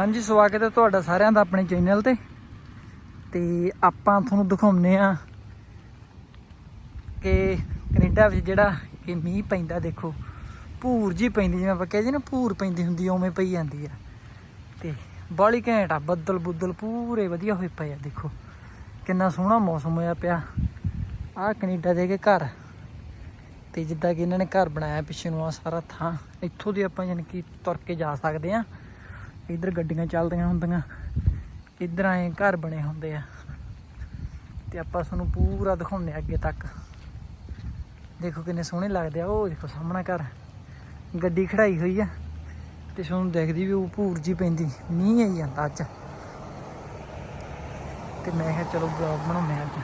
ਹਾਂਜੀ ਸਵਾਗਤ ਹੈ ਤੁਹਾਡਾ ਸਾਰਿਆਂ ਦਾ ਆਪਣੇ ਚੈਨਲ ਤੇ। ਤੇ ਆਪਾਂ ਤੁਹਾਨੂੰ ਦਿਖਾਉਂਦੇ ਆ ਕਿ ਕੈਨੇਡਾ ਵਿੱਚ ਜਿਹੜਾ ਕਿ ਮੀਂਹ ਪੈਂਦਾ ਦੇਖੋ ਭੂਰ ਜੀ ਪੈਂਦੀ ਜਿਵੇਂ ਆਪਾਂ ਕਹਿੰਦੇ ਨਾ ਭੂਰ ਪੈਂਦੀ ਹੁੰਦੀ ਆ, ਉਵੇਂ ਪਈ ਜਾਂਦੀ ਆ। ਤੇ ਬਾਲੀ ਘੈਂਟ ਆ ਬੱਦਲ ਬੁੱਦਲ ਪੂਰੇ ਵਧੀਆ ਹੋਏ ਪਏ ਆ ਦੇਖੋ। ਕਿੰਨਾ ਸੋਹਣਾ ਮੌਸਮ ਹੋਇਆ ਪਿਆ। ਆਹ ਕੈਨੇਡਾ ਦੇ ਕੇ ਘਰ। ਤੇ ਜਿੱਦਾਂ ਕਿ ਇਹਨਾਂ ਨੇ ਘਰ ਬਣਾਇਆ ਪਿੱਛੇ ਨੂੰ ਆ ਸਾਰਾ ਥਾਂ। ਇੱਥੋਂ ਦੀ ਆਪਾਂ ਯਾਨੀ ਕਿ ਤੁਰ ਕੇ ਜਾ ਸਕਦੇ ਆ ਇੱਧਰ ਗੱਡੀਆਂ ਚੱਲਦੀਆਂ ਹੁੰਦੀਆਂ, ਇੱਧਰ ਆਏ ਘਰ ਬਣੇ ਹੁੰਦੇ ਆ। ਤੇ ਆਪਾਂ ਤੁਹਾਨੂੰ ਪੂਰਾ ਦਿਖਾਉਂਦੇ ਆ ਅੱਗੇ ਤੱਕ। ਦੇਖੋ ਕਿੰਨੇ ਸੋਹਣੇ ਲੱਗਦੇ ਆ, ਉਹ ਦੇਖੋ ਸਾਹਮਣਾ ਘਰ। ਗੱਡੀ ਖੜਾਈ ਹੋਈ ਆ, ਤੇ ਤੁਹਾਨੂੰ ਦੇਖਦੀ ਵੀ ਉਹ ਭੂਰ ਜੀ ਪੈਂਦੀ, ਮੀਂਹ ਆਈ ਜਾਂਦਾ ਅੱਜ। ਤੇ ਮੈਂ ਕਿਹਾ ਚਲੋ ਬਲੌਗ ਬਣਾਉਂਦੇ ਹਾਂ ਅੱਜ।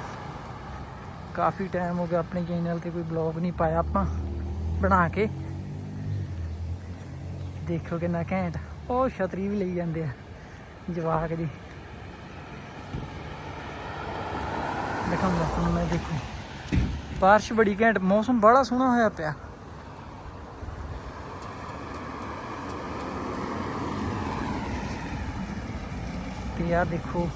ਕਾਫੀ ਟਾਈਮ ਹੋ ਗਿਆ ਆਪਣੇ ਚੈਨਲ ਤੇ ਕੋਈ ਬਲੌਗ ਨਹੀਂ ਪਾਇਆ ਆਪਾਂ, ਬਣਾ ਕੇ। ਦੇਖੋ ਕਿੰਨਾ ਘੈਂਟ। ਉਹ ਛਤਰੀ ਵੀ ਲਈ ਜਾਂਦੇ ਆ, ਜਵਾਕ ਜੀ। ਦਿਖਾਉਂਦਾ ਤੁਹਾਨੂੰ ਮੈਂ ਦੇਖੋ। ਬਾਰਿਸ਼ ਬੜੀ ਘੈਂਟ, ਮੌਸਮ ਬੜਾ ਸੋਹਣਾ ਹੋਇਆ ਪਿਆ। ਤੇ ਆ ਦੇਖੋ।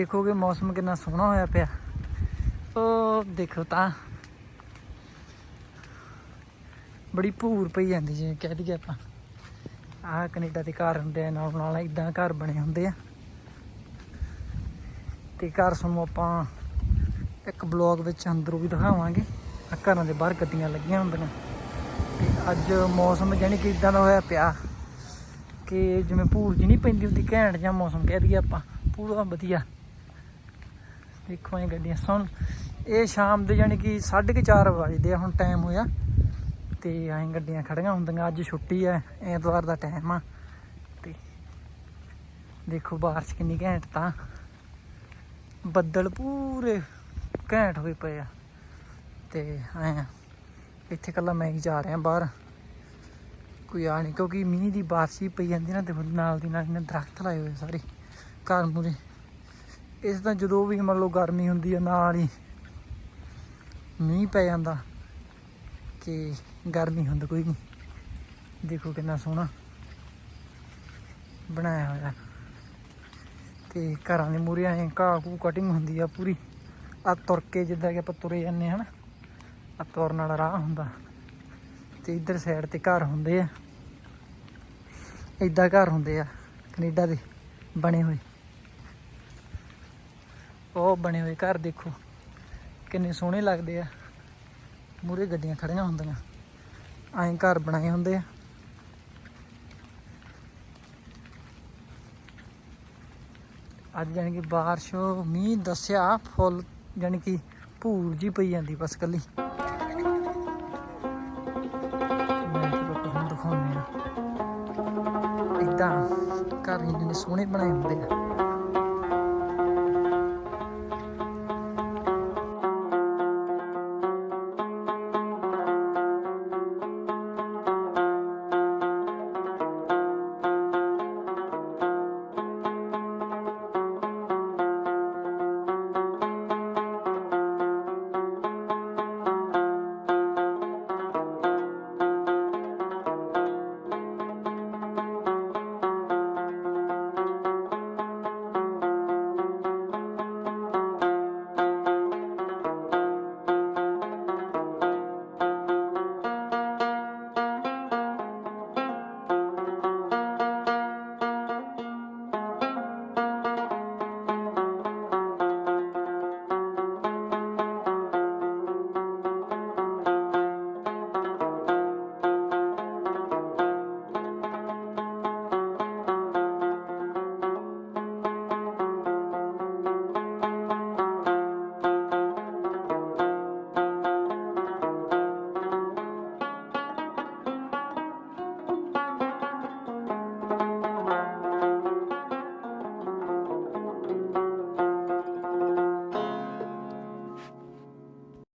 ਦੇਖੋਗੇ ਮੌਸਮ ਕਿੰਨਾ ਸੋਹਣਾ ਹੋਇਆ ਪਿਆ। ਉਹ ਦੇਖੋ ਤਾਂ। ਬੜੀ ਭੂਰ ਪਈ ਜਾਂਦੀ ਜਿਵੇਂ ਕਹਿ ਦਈਏ ਆਪਾਂ। ਆਹ ਕੈਨੇਡਾ ਦੇ ਘਰ ਹੁੰਦੇ ਆ, ਨਾਲ ਨਾਲ ਇਦਾਂ ਘਰ ਬਣੇ ਹੁੰਦੇ ਆ। ਤੇ ਘਰ ਸਾਨੂੰ ਆਪਾਂ ਇੱਕ ਬਲੌਗ ਵਿੱਚ ਅੰਦਰੋਂ ਵੀ ਦਿਖਾਵਾਂਗੇ। ਆਹ ਘਰਾਂ ਦੇ ਬਾਹਰ ਗੱਡੀਆਂ ਲੱਗੀਆਂ ਹੁੰਦੀਆਂ। ਤੇ ਅੱਜ ਮੌਸਮ ਜਾਨੀ ਕਿ ਇਦਾਂ ਦਾ ਹੋਇਆ ਪਿਆ ਕਿ ਜਿਵੇਂ ਭੂਰ ਜੀ ਨਹੀਂ ਪੈਂਦੀ ਹੁੰਦੀ, ਘੈਂਟ ਜਾਂ ਮੌਸਮ ਕਹਿ ਦਈਏ ਆਪਾਂ। ਪੂਰਾ ਵਧੀਆ। ਦੇਖੋ ਇਹ ਗੱਡੀਆਂ ਸੁਣ। ਇਹ ਸ਼ਾਮ ਦੇ ਜਾਨੀ ਕਿ 4:30 ਵਜੇ ਆ, ਹੁਣ ਟਾਈਮ ਹੋਇਆ। ਤੇ ਐਂ ਗੱਡੀਆਂ ਖੜੀਆਂ ਹੁੰਦੀਆਂ, ਅੱਜ ਛੁੱਟੀ ਐ, ਐਤਵਾਰ ਦਾ ਟਾਈਮ ਆ। ਤੇ ਦੇਖੋ ਬਾਰਿਸ਼ ਕਿੰਨੀ ਘੈਂਟ ਤਾਂ। ਬੱਦਲ ਪੂਰੇ ਘੈਂਟ ਹੋਏ ਪਏ ਆ। ਤੇ ਐਂ ਇੱਥੇ ਕੱਲਾ ਮੈਂ ਹੀ ਜਾ ਰਿਹਾ ਬਾਹਰ। ਕੋਈ ਆ ਨਹੀਂ ਕਿਉਂਕਿ ਮੀਂਹ ਦੀ ਬਾਰਿਸ਼ ਹੀ ਪਈ ਜਾਂਦੀ ਨਾ, ਤੇ ਨਾਲ ਦੀ ਨਾਲ ਇਹਨੇ ਦਰਖਤ ਲਾਏ ਹੋਏ ਸਾਰੇ, ਘਰ ਮੂਰੇ ਇਸ ਤਾਂ ਜਦੋਂ ਵੀ ਮੰਨ ਲਓ ਗਰਮੀ ਹੁੰਦੀ ਆ, ਨਾਲ ਹੀ ਮੀਂਹ ਪੈ ਜਾਂਦਾ ਕਿ ਗਰਮੀ ਹੁੰਦੀ ਕੋਈ ਨਹੀਂ। ਦੇਖੋ ਕਿੰਨਾ ਸੋਹਣਾ ਬਣਾਇਆ ਹੋਇਆ। ਤੇ ਘਰਾਂ ਦੇ ਮੂਰੇ ਐ ਘਾਹ ਘੂ ਕਟਿੰਗ ਹੁੰਦੀ ਆ ਪੂਰੀ। ਆ ਤੁਰ ਕੇ ਜਿੱਦਾਂ ਕਿ ਆਪਾਂ ਤੁਰੇ ਜਾਂਦੇ ਹਨ ਆ ਤੁਰਨ ਵਾਲਾ ਰਾਹ ਹੁੰਦਾ। ਤੇ ਇੱਧਰ ਸਾਈਡ ਤੇ ਘਰ ਹੁੰਦੇ ਆ। ਇਦਾਂ ਘਰ ਹੁੰਦੇ ਆ, ਕੈਨੇਡਾ ਦੇ ਬਣੇ ਹੋਏ। ਉਹ ਬਣੇ ਹੋਏ ਘਰ ਦੇਖੋ। ਕਿੰਨੇ ਸੋਹਣੇ ਲੱਗਦੇ ਆ। ਮੂਰੇ ਗੱਡੀਆਂ ਖੜੀਆਂ ਹੁੰਦੀਆਂ। ਐਂ ਘਰ ਬਣਾਏ ਹੁੰਦੇ ਆ। ਅੱਜ ਜਾਣੀ ਕਿ ਬਾਰਿਸ਼, ਮੀਂਹ ਦੱਸਿਆ ਫੁੱਲ, ਜਾਣੀ ਕਿ ਭੂਰ ਜੀ ਪਈ ਜਾਂਦੀ ਬਸ ਕੱਲੀ ਦਿਖਾਉਂਦੇ ਆ ਇਦਾਂ ਘਰ ਇੰਨੇ ਸੋਹਣੇ ਬਣਾਏ ਹੁੰਦੇ ਆ।